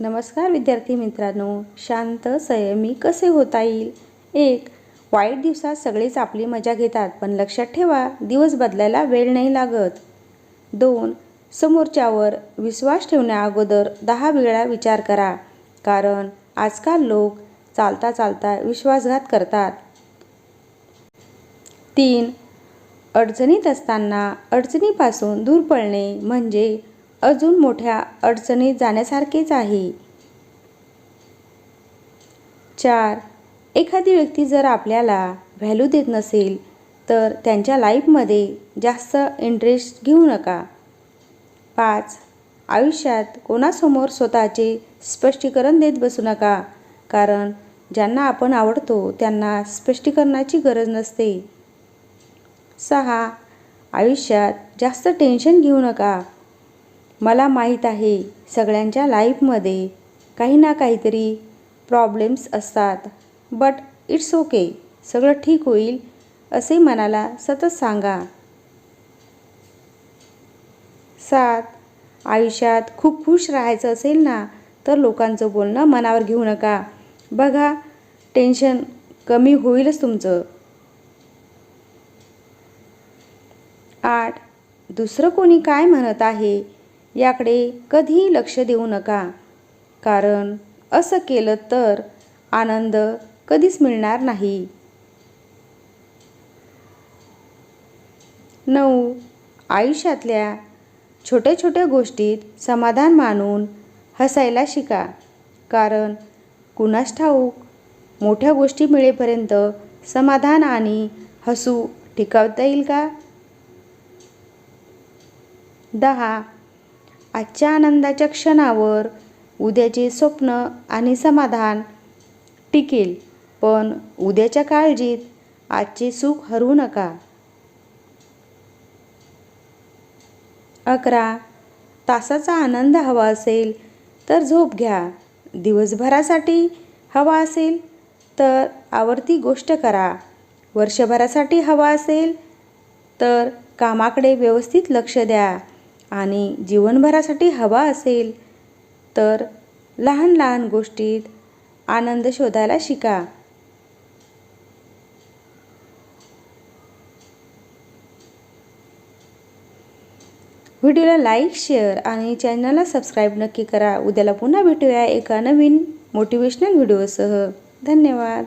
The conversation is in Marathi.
नमस्कार विद्यार्थी मित्रांनो शांत संयमी कसे होता येईल? एक वाईट दिवसात सगळेच आपली मजा घेतात पण लक्षात ठेवा दिवस बदलायला वेळ नाही लागत. दोन समोरच्यावर विश्वास ठेवण्या अगोदर दहा वेळा विचार करा कारण आजकाल लोक चालता चालता विश्वासघात करतात. तीन अडचणीत असताना अडचणीपासून दूर पळणे म्हणजे अजून मोठ्या अडचणीत जाण्यासारखेच आहे. चार. एखादी व्यक्ती जर आपल्याला व्हॅल्यू देत नसेल तर त्यांच्या लाईफमध्ये जास्त इंटरेस्ट घेऊ नका. पाच. आयुष्यात कोणासमोर स्वतःचे स्पष्टीकरण देत बसू नका कारण ज्यांना आपण आवडतो त्यांना स्पष्टीकरणाची गरज नसते. सहा. आयुष्यात जास्त टेन्शन घेऊ नका मला माहीत आहे सगळ्यांच्या लाईफमध्ये काही ना काहीतरी प्रॉब्लेम्स असतात. बट इट्स ओके सगळं ठीक होईल असे मनाला सतत सांगा. सात आयुष्यात खूप खुश राहायचं असेल ना तर लोकांचं बोलणं मनावर घेऊ नका. बघा टेन्शन कमी होईलच तुमचं. आठ दुसरं कोणी काय म्हणत आहे? याकडे कधीही लक्ष देऊ नका. कारण असं केलं तर आनंद कधीच मिळणार नाही. नऊ. आयुष्यातल्या छोट्या छोट्या गोष्टीत समाधान मानून हसायला शिका. कारण कुणास ठाऊक मोठ्या गोष्टी मिळेपर्यंत समाधान आणि हसू टिकवता येईल का? दहा. आजच्या आनंदाच्या क्षणावर उद्याचे स्वप्न आणि समाधान टिकेल. पण उद्याच्या काळजीत आजचे सुख हरवू नका. अकरा तासाचा आनंद हवा असेल तर झोप घ्या. दिवसभरासाठी हवा असेल तर आवडती गोष्ट करा. वर्षभरासाठी हवा असेल तर कामाकडे व्यवस्थित लक्ष द्या. आणि जीवनभरासाठी हवा असेल तर लहान लहान गोष्टीत आनंद शोधायला शिका. व्हिडिओला लाईक शेअर आणि चॅनलला सबस्क्राईब नक्की करा. उद्याला पुन्हा भेटूया एका नवीन मोटिवेशनल व्हिडिओसह. धन्यवाद.